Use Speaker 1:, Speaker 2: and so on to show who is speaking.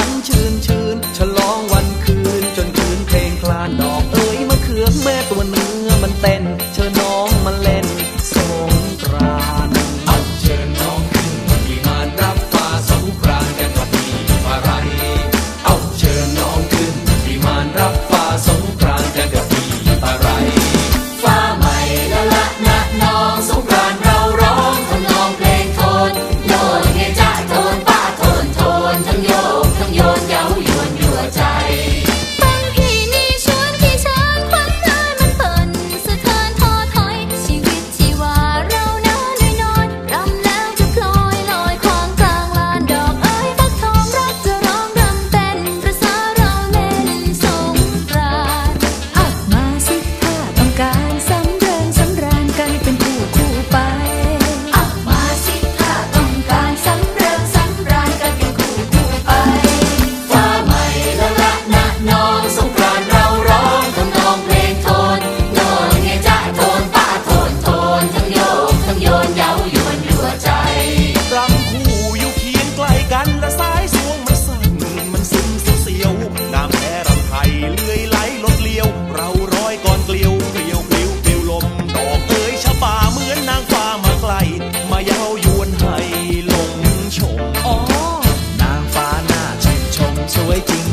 Speaker 1: ันชื่นชื่นฉลองวันคืนจนคืนเพลงคลานดอกเอ๋ยมะเขือแม่ตัวเนื้อมันเต้นเชิญ
Speaker 2: โยนเย้ายวนยั่วใจ
Speaker 3: awaiting